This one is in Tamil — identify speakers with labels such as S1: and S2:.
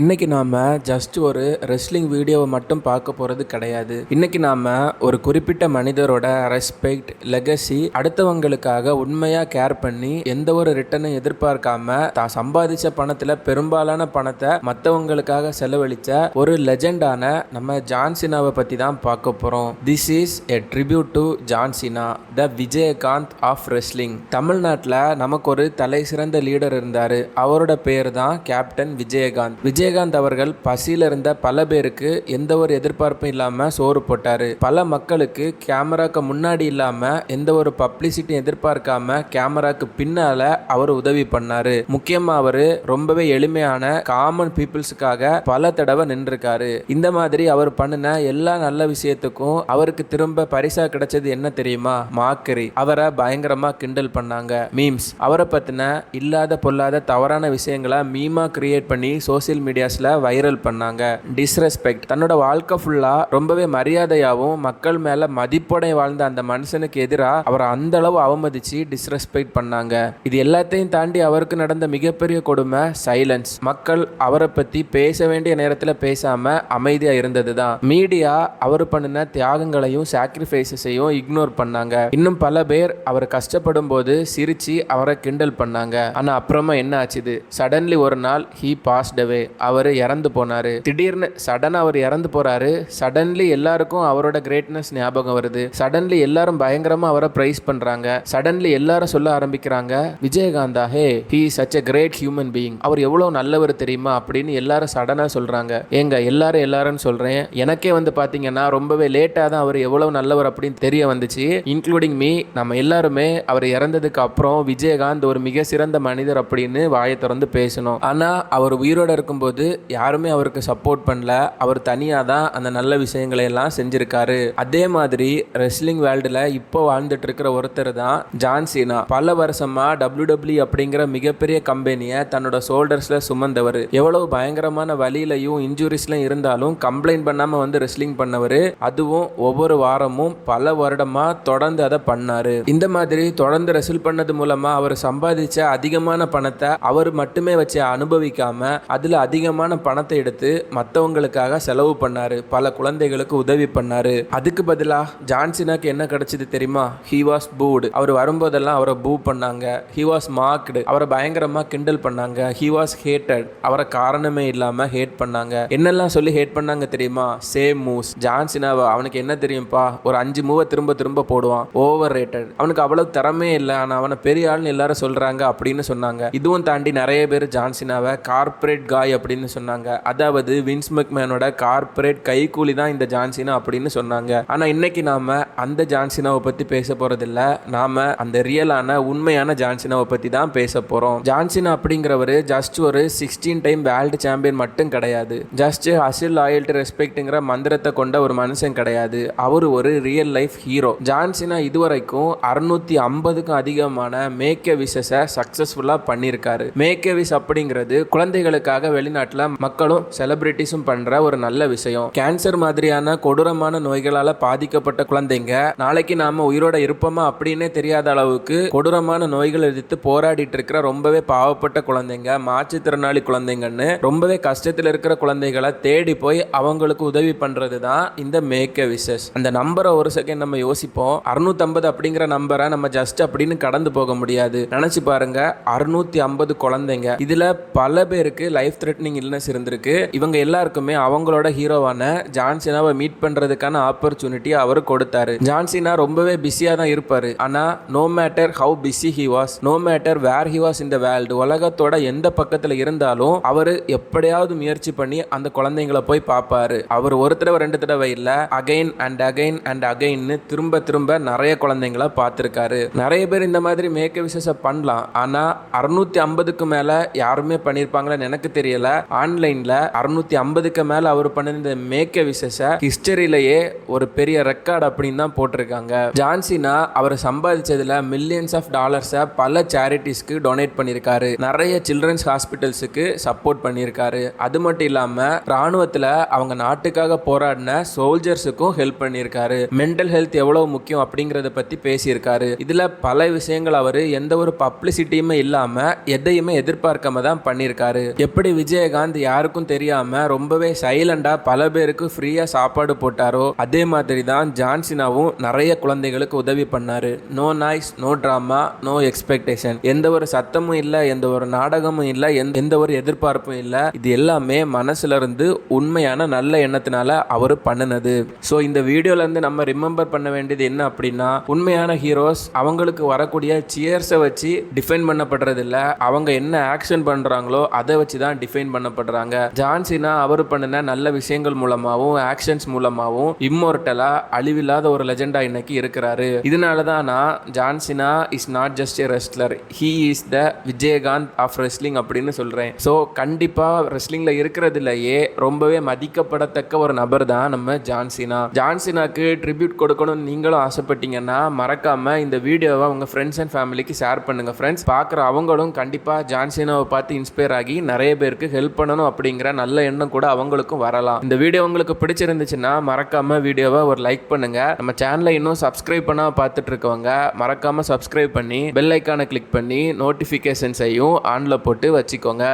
S1: இன்றைக்கி நாம் ஜஸ்ட் ஒரு ரெஸ்லிங் வீடியோவை மட்டும் பார்க்க போகிறது கிடையாது. இன்னைக்கு நாம் ஒரு குறிப்பிட்ட மனிதரோட ரெஸ்பெக்ட் லெகசி அடுத்தவங்களுக்காக உண்மையாக கேர் பண்ணி எந்த ஒரு ரிட்டனும் எதிர்பார்க்காம தான் சம்பாதிச்ச பணத்தில் பெரும்பாலான பணத்தை மற்றவங்களுக்காக செலவழிச்ச ஒரு லெஜெண்டான நம்ம ஜான்சினாவை பற்றி தான் பார்க்க போகிறோம் this is a tribute to John Cena the Vijayakanth of wrestling தமிழ்நாட்டில் நமக்கு ஒரு தலை சிறந்த லீடர் இருந்தார். அவரோட பேர் தான் கேப்டன் விஜயகாந்த். விஜய் விஜயகாந்த் அவர்கள் பசியில் இருந்த பல பேருக்கு எந்த ஒரு எதிர்பார்ப்பும் இல்லாமல் சோறு போட்டார். பல மக்களுக்கு கேமராக்கு முன்னாடி இல்லாமல் எந்த ஒரு பப்ளிசிட்டியும் எதிர்பார்க்காம கேமராக்கு பின்னால அவர் உதவி பண்ணாரு. முக்கியமாக அவர் ரொம்பவே எளிமையான காமன் பீப்புள்ஸுக்காக பல தடவை நின்றுருக்காரு. இந்த மாதிரி அவர் பண்ணின எல்லா நல்ல விஷயத்துக்கும் அவருக்கு திரும்ப பரிசா கிடைச்சது என்ன தெரியுமா? மாக்கரி. அவரை பயங்கரமாக கிண்டல் பண்ணாங்க. மீம்ஸ் அவரை பற்றின இல்லாத பொல்லாத தவறான விஷயங்களை மீமாக கிரியேட் பண்ணி சோசியல் மீடியா மீடியாஸில் வைரல் பண்ணாங்க. டிஸ்ரெஸ்பெக்ட் தன்னோட வாழ்க்கை ஃபுல்லாக ரொம்பவே மரியாதையாகவும் மக்கள் மேலே மதிப்புடை வாழ்ந்த அந்த மனுஷனுக்கு எதிராக அவரை அந்த அளவு அவமதிச்சு டிஸ்ரெஸ்பெக்ட் பண்ணாங்க. இது எல்லாத்தையும் தாண்டி அவருக்கு நடந்த மிகப்பெரிய கொடுமை சைலன்ஸ் மக்கள் அவரை பற்றி பேச வேண்டிய நேரத்தில் பேசாமல் அமைதியாக இருந்தது தான் மீடியா அவர் பண்ணின தியாகங்களையும் சாக்ரிஃபைசஸையும் இக்னோர் பண்ணாங்க. இன்னும் பல பேர் அவர் கஷ்டப்படும் போது சிரிச்சு அவரை கிண்டல் பண்ணாங்க. ஆனால் அப்புறமா என்ன ஆச்சுது? சடன்லி ஒரு நாள் ஹீ பாஸ்ட் அவே அவர் இறந்து போனாரு. திடீர்னு சடனாக அவர் இறந்து போகிறாரு சடன்லி எல்லாருக்கும் அவரோட கிரேட்னஸ் ஞாபகம் வருது. சடன்லி எல்லாரும் பயங்கரமாக அவரை ப்ரைஸ் பண்ணுறாங்க சடன்லி எல்லாரும் சொல்ல ஆரம்பிக்கிறாங்க விஜயகாந்தா hey he such a great human being அவர் எவ்வளோ நல்லவர் தெரியுமா? அப்படின்னு எல்லாரும் சடனாக சொல்கிறாங்க ஏங்க எல்லாரும் எல்லாரும் சொல்கிறேன் எனக்கே வந்து பார்த்தீங்கன்னா ரொம்பவே லேட்டாக தான் அவர் எவ்வளோ நல்லவர் அப்படின்னு தெரிய வந்துச்சு. இன்க்ளூடிங் மீ நம்ம எல்லாருமே அவர் இறந்ததுக்கு அப்புறம் விஜயகாந்த் ஒரு மிக சிறந்த மனிதர் அப்படின்னு வாயை திறந்து பேசணும். ஆனால் அவர் உயிரோட இருக்கும்போது யாருமே அவருக்கு சப்போர்ட் பண்ணல. அவர் தனியாக தான் அந்த நல்ல விஷயங்களை எல்லாம் செஞ்சிருக்காரு. அதே மாதிரி ரெஸ்லிங் வேர்ல்டில் இப்போ வாழ்ந்துட்டு இருக்கிற ஒருத்தர் தான் ஜான் சீனா. பல வருஷமா டபிள்யூ அப்படிங்கிற மிகப்பெரிய கம்பெனியை தன்னோட ஷோல்டர்ஸில் சுமந்தவர். எவ்வளவு பயங்கரமான வழியிலையும் இன்ஜுரிஸ்லையும் இருந்தாலும் கம்ப்ளைண்ட் பண்ணாமல் வந்து ரெஸ்லிங் பண்ணவர். அதுவும் ஒவ்வொரு வாரமும் பல வருடமா தொடர்ந்து அதை பண்ணார். இந்த மாதிரி தொடர்ந்து ரெசில் பண்ணது மூலமாக அவர் சம்பாதிச்ச அதிகமான பணத்தை அவர் மட்டுமே வச்சு அனுபவிக்காம அதிக அதிகமான பணத்தை எடுத்து மற்றவங்களுக்காக செலவு பண்ணார். பல குழந்தைகளுக்கு உதவி பண்ணாரு. அதுக்கு பதிலாக ஜான்சினாக்கு என்ன கிடைச்சது தெரியுமா? ஹி வாஸ் பூடு அவர் வரும்போதெல்லாம் அவரை பூ பண்ணாங்க. ஹி வாஸ் மார்க்டு அவரை பயங்கரமாக கிண்டல் பண்ணாங்க. ஹி வாஸ் ஹேட்டட் அவரை காரணமே இல்லாமல் ஹேட் பண்ணாங்க. என்னெல்லாம் சொல்லி ஹேட் பண்ணாங்க தெரியுமா? சேம் மூவ்ஸ் ஜான்சினாவை அவனுக்கு என்ன தெரியும்ப்பா ஒரு அஞ்சு மூவை திரும்ப திரும்ப போடுவான். ஓவர் ரேட்டட் அவனுக்கு அவ்வளவு திறமே இல்லை. ஆனால் அவனை பெரிய ஆள்னு எல்லாரும் சொல்கிறாங்க அப்படின்னு சொன்னாங்க. இதுவும் தாண்டி நிறைய பேர் ஜான்சினாவை கார்ப்பரேட் காய் அப்படின்னு அப்படின்னு சொன்னாங்க. அதாவது வின்ஸ் மெக்மேனோட கார்ப்பரேட் கைகூலி தான் இந்த ஜான்சினா அப்படின்னு சொன்னாங்க. ஆனால் இன்னைக்கு நாம அந்த ஜான்சினாவை பற்றி பேச போகிறதில்ல நாம அந்த ரியலான உண்மையான ஜான்சினாவை பற்றி தான் பேச போகிறோம் ஜான்சினா அப்படிங்கிறவர் ஜஸ்ட் ஒரு சிக்ஸ்டீன் டைம் வேர்ல்டு சாம்பியன் மட்டும் கிடையாது. ஜஸ்ட் அசில் லாயல்ட்டி ரெஸ்பெக்ட்ங்கிற மந்திரத்தை கொண்ட ஒரு மனுஷன் கிடையாது. அவர் ஒரு ரியல் லைஃப் ஹீரோ ஜான்சினா இதுவரைக்கும் அறுநூத்தி ஐம்பதுக்கும் அதிகமான மேக்கே விஷஸை சக்ஸஸ்ஃபுல்லாக பண்ணியிருக்காரு. மேக்கே விஷ் அப்படிங்கிறது குழந்தைகளுக்காக தமிழ்நாட்டில் மக்களும் செலிபிரிட்டிஸும் பண்ற ஒரு நல்ல விஷயம். கேன்சர் மாதிரியான கொடூரமான நோய்களால பாதிக்கப்பட்ட குழந்தைங்க நாளைக்கு நாம உயிரோட இருப்போமா அப்படின்னே தெரியாத அளவுக்கு கொடூரமான நோய்கள் எதிர்த்து போராடிட்டு இருக்கிற ரொம்பவே பாவப்பட்ட குழந்தைங்க மாற்றுத்திறனாளி குழந்தைங்கன்னு ரொம்பவே கஷ்டத்தில் இருக்கிற குழந்தைகளை தேடி போய் அவங்களுக்கு உதவி பண்றது தான் இந்த மேக்க விஷஸ் அந்த நம்பரை ஒரு செகண்ட் நம்ம யோசிப்போம். அறுநூத்தம்பது அப்படிங்கிற நம்பரை நம்ம ஜஸ்ட் அப்படின்னு கடந்து போக முடியாது. நினைச்சு பாருங்க அறுநூத்தி ஐம்பது குழந்தைங்க. இதுல பல பேருக்கு லைஃப் த்ரெட்னிங் இல்னஸ் இருந்திருக்கு. இவங்க எல்லாருக்குமே அவங்களோட ஹீரோவான ஜான்சினாவை மீட் பண்றதுக்கான ஆப்பர்ச்சுனிட்டி அவர் கொடுத்தாரு. ஜான்சினா ரொம்பவே பிஸியா தான் இருப்பாரு. ஆனா no matter how busy he was no matter where he was இந்த வேர்ல்டு உலகத்தோட எந்த பக்கத்துல இருந்தாலும் அவர் எப்படியாவது முயற்சி பண்ணி அந்த குழந்தைங்களை போய் பார்ப்பாரு அவர் ஒரு தடவை ரெண்டு தடவை இல்ல அகைன் அண்ட் அகைன் அண்ட் அகைன்னு திரும்ப திரும்ப நிறைய குழந்தைங்களை பார்த்துருக்காரு. நிறைய பேர் இந்த மாதிரி மேக்க விசேஷம் பண்ணலாம். ஆனா அறுநூத்தி ஐம்பதுக்கு மேல யாருமே பண்ணியிருப்பாங்களன்னு எனக்கு தெரியல. ஆன்லைன்ல அறுநூத்தி ஐம்பதுக்கு மேல அவர் பண்ண இந்த மேக்க விசேஷ ஹிஸ்டரியிலேயே ஒரு பெரிய ரெக்கார்ட் அப்படின்னு தான் போட்டிருக்காங்க. ஜான்சினா அவர் சம்பாதிச்சதுல மில்லியன்ஸ் ஆஃப் டாலர்ஸை பல சேரிட்டிஸ்க்கு டொனேட் பண்ணியிருக்காரு. நிறைய சில்ட்ரன்ஸ் ஹாஸ்பிட்டல்ஸுக்கு சப்போர்ட் பண்ணியிருக்காரு. அது மட்டும் இல்லாம ராணுவத்துல அவங்க நாட்டுக்காக போராடின சோல்ஜர்ஸுக்கும் ஹெல்ப் பண்ணியிருக்காரு. மென்டல் ஹெல்த் எவ்வளவு முக்கியம் அப்படிங்கறத பத்தி பேசியிருக்காரு. இதுல பல விஷயங்கள் அவர் எந்த ஒரு பப்ளிசிட்டியுமே இல்லாம எதையுமே எதிர்பார்க்காம தான் பண்ணியிருக்காரு. எப்படி விஜய் விஜயகாந்த் யாருக்கும் தெரியாம ரொம்பவே சைலண்டா பல பேருக்கு ஃப்ரீயா சாப்பாடு போட்டாரோ அதே மாதிரி தான் ஜான்சினாவும் நிறைய குழந்தைகளுக்கு உதவி பண்ணாரு. No noise no drama no expectation எந்த ஒரு சத்தமும் இல்லை எந்த ஒரு நாடகமும் இல்லை எந்த எந்த ஒரு எதிர்பார்ப்பும் இல்லை. இது எல்லாமே மனசுல இருந்து உண்மையான நல்ல எண்ணத்தினால அவர் பண்ணினது. ஸோ இந்த வீடியோல இருந்து நம்ம ரிமெம்பர் பண்ண வேண்டியது என்ன அப்படின்னா உண்மையான ஹீரோஸ் அவங்களுக்கு வரக்கூடிய சியர்ஸை வச்சு டிஃபைன் பண்ணப்படுறது இல்ல. அவங்க என்ன ஆக்ஷன் பண்றாங்களோ அதை வச்சு தான் டிஃபைன் பண்ணப்படுறாங்க. ஜான்சினா அவர் பண்ணின நல்ல விஷயங்கள் மூலமாகவும் ஆக்ஷன்ஸ் மூலமாகவும் இம்மோர்டலா அழிவில்லாத ஒரு லெஜெண்டா இன்னைக்கு இருக்கிறாரு. இதனால தான் நான் John Cena is not just a wrestler he is the Vijayakanth of wrestling அப்படின்னு சொல்றேன். ஸோ கண்டிப்பா ரெஸ்லிங்ல இருக்கிறதுலயே ரொம்பவே மதிக்கப்படத்தக்க ஒரு நபர் தான் நம்ம ஜான்சினா ஜான்சினாக்கு ட்ரிபியூட் கொடுக்கணும்னு நீங்களும் ஆசைப்பட்டீங்கன்னா மறக்காம இந்த வீடியோவை உங்க ஃப்ரெண்ட்ஸ் அண்ட் ஃபேமிலிக்கு ஷேர் பண்ணுங்க ஃப்ரெண்ட்ஸ் பார்க்குற அவங்களும் கண்டிப்பா ஜான்சினாவை பார்த்து இன்ஸ்பயர் ஆகி நிறைய பேருக்கு ஹெல்ப் ஹெல்ப் பண்ணணும் அப்படிங்கிற நல்ல எண்ணம் கூட அவங்களுக்கும் வரலாம். இந்த வீடியோ உங்களுக்கு பிடிச்சிருந்துச்சுன்னா மறக்காம வீடியோவை ஒரு லைக் பண்ணுங்க. நம்ம சேனலை இன்னும் சப்ஸ்கிரைப் பண்ணா பார்த்துட்டு இருக்கவங்க மறக்காம சப்ஸ்கிரைப் பண்ணி பெல் ஐக்கானை கிளிக் பண்ணி நோட்டிஃபிகேஷன்ஸையும் ஆன்ல போட்டு வச்சுக்கோங்க.